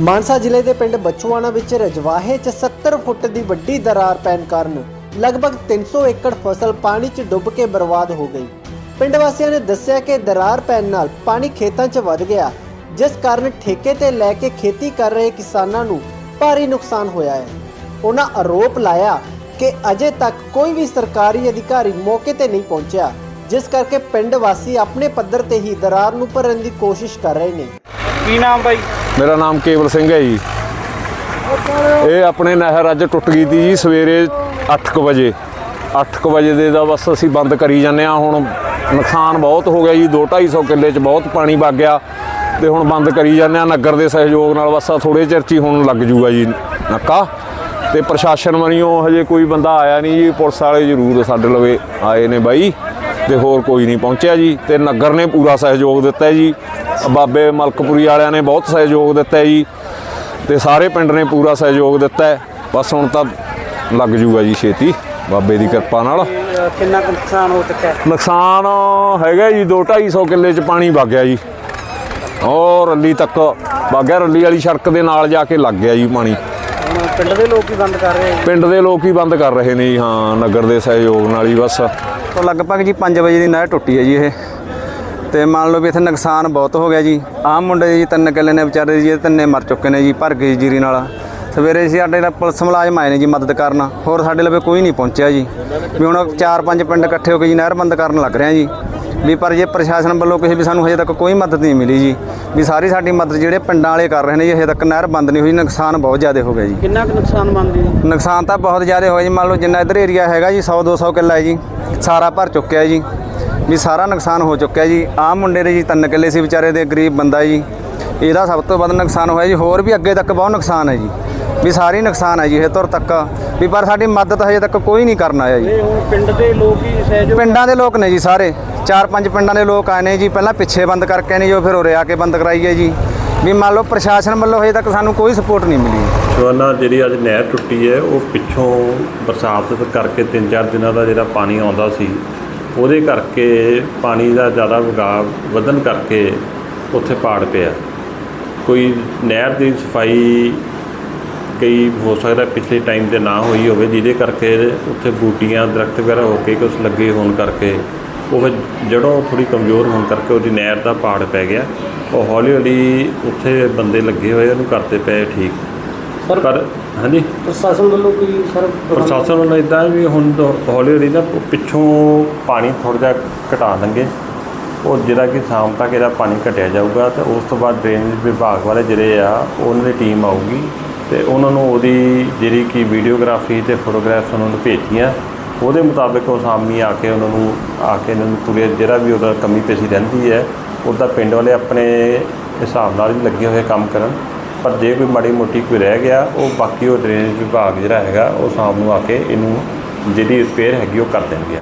ਮਾਨਸਾ ਜ਼ਿਲ੍ਹੇ ਦੇ ਪਿੰਡ ਬਚੂਆਣਾ ਵਿੱਚ ਰਜਵਾਹੇ 'ਚ 70 ਫੁੱਟ ਦੀ ਵੱਡੀ ਦਰਾਰ ਪੈਣ ਕਾਰਨ ਲਗਭਗ 300 ਏਕੜ ਫਸਲ ਪਾਣੀ 'ਚ ਡੁੱਬ ਕੇ ਬਰਬਾਦ ਹੋ ਗਈ। ਪਿੰਡ ਵਾਸੀਆਂ ਨੇ ਦੱਸਿਆ ਕਿ ਦਰਾਰ ਪੈਣ ਨਾਲ ਪਾਣੀ ਖੇਤਾਂ 'ਚ ਵੱਧ ਗਿਆ, ਜਿਸ ਕਾਰਨ ਠੇਕੇ ਤੇ ਲੈ ਕੇ ਖੇਤੀ ਕਰ ਰਹੇ ਕਿਸਾਨਾਂ ਨੂੰ ਭਾਰੀ ਨੁਕਸਾਨ ਹੋਇਆ ਹੈ। ਉਹਨਾਂ ਆਰੋਪ ਲਾਇਆ ਕਿ ਅਜੇ ਤੱਕ ਕੋਈ ਵੀ ਸਰਕਾਰੀ ਅਧਿਕਾਰੀ ਮੌਕੇ ਤੇ ਨਹੀਂ ਪਹੁੰਚਿਆ, ਜਿਸ ਕਰਕੇ ਪਿੰਡ ਵਾਸੀ ਆਪਣੇ ਪੱਧਰ ਤੇ ਹੀ ਦਰਾਰ ਨੂੰ ਭਰਨ ਦੀ ਕੋਸ਼ਿਸ਼ ਕਰ ਰਹੇ ਨੇ। ਕੀ ਨਾਮ ਬਾਈ? ਮੇਰਾ ਨਾਮ ਕੇਵਲ ਸਿੰਘ ਹੈ ਜੀ। ਇਹ ਆਪਣੇ ਨਹਿਰ ਅੱਜ ਟੁੱਟ ਗਈ ਤੀ ਜੀ ਸਵੇਰੇ 8:00 ਵਜੇ। 8:00 ਵਜੇ ਦੇ ਦਾ ਬਸ ਅਸੀਂ ਬੰਦ ਕਰੀ ਜਾਂਦੇ ਆ ਹੁਣ ਨੁਕਸਾਨ ਬਹੁਤ ਹੋ ਗਿਆ ਜੀ। 2-250 ਕਿੱਲੇ 'ਚ ਬਹੁਤ ਪਾਣੀ ਵਗ ਗਿਆ। ਤੇ ਹੁਣ ਬੰਦ ਕਰੀ ਜਾਂਦੇ ਆ ਨਗਰ ਦੇ ਸਹਿਯੋਗ ਨਾਲ ਬਸ ਥੋੜੇ ਚਿਰ 'ਚ ਹੀ ਹੁਣ ਲੱਗ ਜੂਗਾ ਜੀ ਨੱਕਾ। ਤੇ ਪ੍ਰਸ਼ਾਸਨ ਵੱਲੋਂ ਹਜੇ ਕੋਈ ਬੰਦਾ ਆਇਆ ਨਹੀਂ ਜੀ। ਪੁਲਿਸ ਵਾਲੇ ਜ਼ਰੂਰ ਸਾਡੇ ਲਵੇ ਆਏ ਨੇ ਬਾਈ। ਤੇ ਹੋਰ ਕੋਈ ਨਹੀਂ ਪਹੁੰਚਿਆ ਜੀ। ਤੇ ਨਗਰ ਨੇ ਪੂਰਾ ਸਹਿਯੋਗ ਦਿੱਤਾ ਜੀ। ਬਾਬੇ ਮਲਕਪੁਰੀ ਵਾਲਿਆਂ ਨੇ ਬਹੁਤ ਸਹਿਯੋਗ ਦਿੱਤਾ ਜੀ ਤੇ ਸਾਰੇ ਪਿੰਡ ਨੇ ਪੂਰਾ ਸਹਿਯੋਗ ਦਿੱਤਾ। ਬਸ ਹੁਣ ਤਾਂ ਲੱਗ ਜੂਗਾ ਜੀ ਛੇਤੀ ਬਾਬੇ ਦੀ ਕਿਰਪਾ ਨਾਲ। ਕਿੰਨਾ ਕੁ ਨੁਕਸਾਨ ਹੋ ਚੁੱਕਾ ਹੈ? ਨੁਕਸਾਨ ਹੈਗਾ ਜੀ 2-250 ਕਿੱਲੇ ਚ ਪਾਣੀ ਵਗ ਗਿਆ ਜੀ। ਔਰ ਰੱਲੀ ਤੱਕ ਵਗ ਗਿਆ ਰੱਲੀ ਵਾਲੀ ਸੜਕ ਦੇ ਨਾਲ ਜਾ ਕੇ ਲੱਗ ਗਿਆ ਜੀ ਪਾਣੀ। ਪਿੰਡ ਦੇ ਲੋਕ ਹੀ ਬੰਦ ਕਰ ਰਹੇ ਆ ਪਿੰਡ ਦੇ ਲੋਕ ਹੀ ਬੰਦ ਕਰ ਰਹੇ ਨੇ ਜੀ ਹਾਂ ਨਗਰ ਦੇ ਸਹਿਯੋਗ ਨਾਲ ਹੀ ਬਸ। ਤੋਂ ਲਗਭਗ ਜੀ 5 ਵਜੇ ਦੀ ਨਹਿਰ ਟੁੱਟੀ ਹੈ ਜੀ ਇਹ। ਤੇ ਮੰਨ ਲਓ ਵੀ ਇੱਥੇ ਨੁਕਸਾਨ ਬਹੁਤ ਹੋ ਗਿਆ ਜੀ। ਆਹ ਮੁੰਡੇ ਜੀ ਤਿੰਨ ਕਿੱਲੇ ਨੇ ਵਿਚਾਰੇ ਜੀ ਇਹ ਤਿੰਨੇ ਮਰ ਚੁੱਕੇ ਨੇ ਜੀ ਭਰ ਗਏ ਜੀ ਜੀਰੀ ਨਾਲ। ਸਵੇਰੇ ਸੀ ਸਾਡੇ ਨਾਲ ਪੁਲਿਸ ਮੁਲਾਜ਼ਮ ਆਏ ਨੇ ਜੀ ਮਦਦ ਕਰਨ। ਹੋਰ ਸਾਡੇ ਲਵੇ ਕੋਈ ਨਹੀਂ ਪਹੁੰਚਿਆ ਜੀ। ਵੀ ਹੁਣ ਚਾਰ ਪੰਜ ਪਿੰਡ ਇਕੱਠੇ ਹੋ ਕੇ ਜੀ ਨਹਿਰ ਬੰਦ ਕਰਨ ਲੱਗ ਰਹੇ ਆ ਜੀ। ਵੀ ਪਰ ਜੇ ਪ੍ਰਸ਼ਾਸਨ ਵੱਲੋਂ ਕਿਸੇ ਵੀ ਸਾਨੂੰ ਹਜੇ ਤੱਕ ਕੋਈ ਮਦਦ ਨਹੀਂ ਮਿਲੀ ਜੀ। ਵੀ ਸਾਰੀ ਸਾਡੀ ਮਦਦ ਜਿਹੜੇ ਪਿੰਡਾਂ ਵਾਲੇ ਕਰ ਰਹੇ ਨੇ ਜੀ ਹਜੇ ਤੱਕ ਨਹਿਰ ਬੰਦ ਨਹੀਂ ਹੋਈ ਨੁਕਸਾਨ ਬਹੁਤ ਜ਼ਿਆਦਾ ਹੋ ਗਿਆ ਜੀ। ਕਿੰਨਾ ਕੁ ਨੁਕਸਾਨ ਮੰਨਦੇ ਹੋ ਨੁਕਸਾਨ ਤਾਂ ਬਹੁਤ ਜ਼ਿਆਦਾ ਹੋਇਆ ਜੀ। ਮੰਨ ਲਓ ਜਿੰਨਾ ਇਧਰ ਏਰੀਆ ਹੈਗਾ ਜੀ 100 200 ਕਿੱਲਾ ਹੈ ਜੀ। ਸਾਰਾ ਭਰ ਚੁੱਕਿਆ ਜੀ। ਵੀ ਸਾਰਾ ਨੁਕਸਾਨ ਹੋ ਚੁੱਕਿਆ ਜੀ। ਆਹ ਮੁੰਡੇ ਦੇ ਜੀ ਤਿੰਨ ਕਿੱਲੇ ਸੀ ਵਿਚਾਰੇ ਦੇ ਗਰੀਬ ਬੰਦਾ ਜੀ। ਇਹਦਾ ਸਭ ਤੋਂ ਵੱਧ ਨੁਕਸਾਨ ਹੋਇਆ ਜੀ। ਹੋਰ ਵੀ ਅੱਗੇ ਤੱਕ ਬਹੁਤ ਨੁਕਸਾਨ ਹੈ ਜੀ। ਵੀ ਸਾਰੀ ਨੁਕਸਾਨ ਹੈ ਜੀ ਇਹ ਤੁਰ ਤੱਕ। ਵੀ ਪਰ ਸਾਡੀ ਮਦਦ ਹਜੇ ਤੱਕ ਕੋਈ ਨਹੀਂ ਕਰਨ ਆਇਆ ਜੀ। ਇਹ ਹੁਣ ਪਿੰਡ ਦੇ ਲੋਕ ਹੀ ਸਹਿਯੋਗ ਪਿੰਡਾਂ ਦੇ ਲੋਕ ਨੇ ਜੀ ਸਾਰੇ। ਚਾਰ ਪੰਜ ਪਿੰਡਾਂ ਦੇ ਲੋਕ ਆਏ ਨੇ ਜੀ। ਪਹਿਲਾਂ ਪਿੱਛੇ ਬੰਦ ਕਰਕੇ ਨੇ ਜੋ ਫਿਰ ਉਰੇ ਆ ਕੇ ਬੰਦ ਕਰਾਈ ਹੈ ਜੀ। ਵੀ ਮੰਨ ਲਓ ਪ੍ਰਸ਼ਾਸਨ ਵੱਲੋਂ ਹਜੇ ਤੱਕ ਸਾਨੂੰ ਕੋਈ ਸਪੋਰਟ ਨਹੀਂ ਮਿਲੀ। ਸਵਾਨਾ ਜਿਹੜੀ ਅੱਜ ਨਹਿਰ ਟੁੱਟੀ ਹੈ ਉਹ ਪਿੱਛੋਂ ਬਰਸਾਤ ਕਰਕੇ 3-4 ਦਿਨਾਂ ਦਾ ਜਿਹੜਾ ਪਾਣੀ ਆਉਂਦਾ ਸੀ ਉਹਦੇ ਕਰਕੇ ਪਾਣੀ ਦਾ ਜ਼ਿਆਦਾ ਵਗਾਵ ਵਧਣ ਕਰਕੇ ਉੱਥੇ ਪਾੜ ਪਿਆ। ਕੋਈ ਨਹਿਰ ਦੀ ਸਫ਼ਾਈ ਕਈ ਹੋ ਸਕਦਾ ਪਿਛਲੇ ਟਾਈਮ ਤੇ ਨਾ ਹੋਈ ਹੋਵੇ, ਜਿਹਦੇ ਕਰਕੇ ਉੱਥੇ ਬੂਟੀਆਂ, ਦਰਖਤ ਵਗੈਰਾ ਹੋ ਕੇ ਕੁਛ ਲੱਗੇ ਹੋਣ ਕਰਕੇ ਉਹ ਜੜੋਂ ਥੋੜੀ ਕਮਜ਼ੋਰ ਹੋਣ ਕਰਕੇ ਉਹਦੀ ਨਹਿਰ ਦਾ ਪਾੜ ਪੈ ਗਿਆ। ਉਹ ਹੌਲੀ ਹੌਲੀ ਉੱਥੇ ਬੰਦੇ ਲੱਗੇ ਹੋਏ ਉਹਨੂੰ ਕਰਦੇ ਪਏ ਠੀਕ। ਪਰ ਹਾਂਜੀ? ਪ੍ਰਸ਼ਾਸਨ ਵੱਲੋਂ ਕੋਈ ਸਰ ਪ੍ਰਸ਼ਾਸਨ ਵੱਲੋਂ ਇਦਾਂ ਵੀ ਹੁਣ ਤੋਂ ਹੌਲੀ ਹੌਲੀ ਨਾ ਪਿੱਛੋਂ ਪਾਣੀ ਥੋੜ੍ਹਾ ਜਿਹਾ ਘਟਾ ਦੇਣਗੇ। ਉਹ ਜਿਹੜਾ ਕਿ ਸ਼ਾਮ ਤੱਕ ਇਹਦਾ ਪਾਣੀ ਘਟਿਆ ਜਾਊਗਾ ਤੇ ਉਸ ਤੋਂ ਬਾਅਦ ਡਰੇਨੇਜ ਵਿਭਾਗ ਵਾਲੇ ਜਿਹੜੇ ਆ ਉਹਨਾਂ ਦੀ ਟੀਮ ਆਊਗੀ ਤੇ ਉਹਨਾਂ ਨੂੰ ਉਹਦੀ ਜਿਹੜੀ ਕਿ ਵੀਡੀਓਗ੍ਰਾਫੀ ਤੇ ਫੋਟੋਗ੍ਰਾਫਸ ਉਹਨਾਂ ਨੂੰ ਭੇਜੀਆਂ। ਉਹਦੇ ਮੁਤਾਬਕ ਉਹ ਸਾਹਮਣੇ ਆ ਕੇ ਉਹਨਾਂ ਨੂੰ ਆ ਕੇ ਇਹਨਾਂ ਨੂੰ ਪੂਰੇ ਜਿਹੜਾ ਵੀ ਉਹਦਾ ਕਮੀ ਪੇਸ਼ੀ ਰਹਿੰਦੀ ਹੈ ਉਹਦਾ ਪਿੰਡ ਵਾਲੇ ਆਪਣੇ ਹਿਸਾਬ ਨਾਲ ਹੀ ਲੱਗੇ ਹੋਏ ਕੰਮ ਕਰਨ। ਪਰ ਜੇ ਕੋਈ ਮਾੜੀ ਮੋਟੀ ਕੋਈ ਰਹਿ ਗਿਆ, ਉਹ ਬਾਕੀ ਉਹ ਡਰੇਨੇਜ ਵਿਭਾਗ ਜਿਹੜਾ ਹੈਗਾ, ਉਹ ਸ਼ਾਮ ਨੂੰ ਆ ਕੇ ਇਹਨੂੰ ਜਿਹੜੀ ਰਿਪੇਅਰ ਹੈਗੀ, ਉਹ ਕਰ ਦੇਣਗੇ।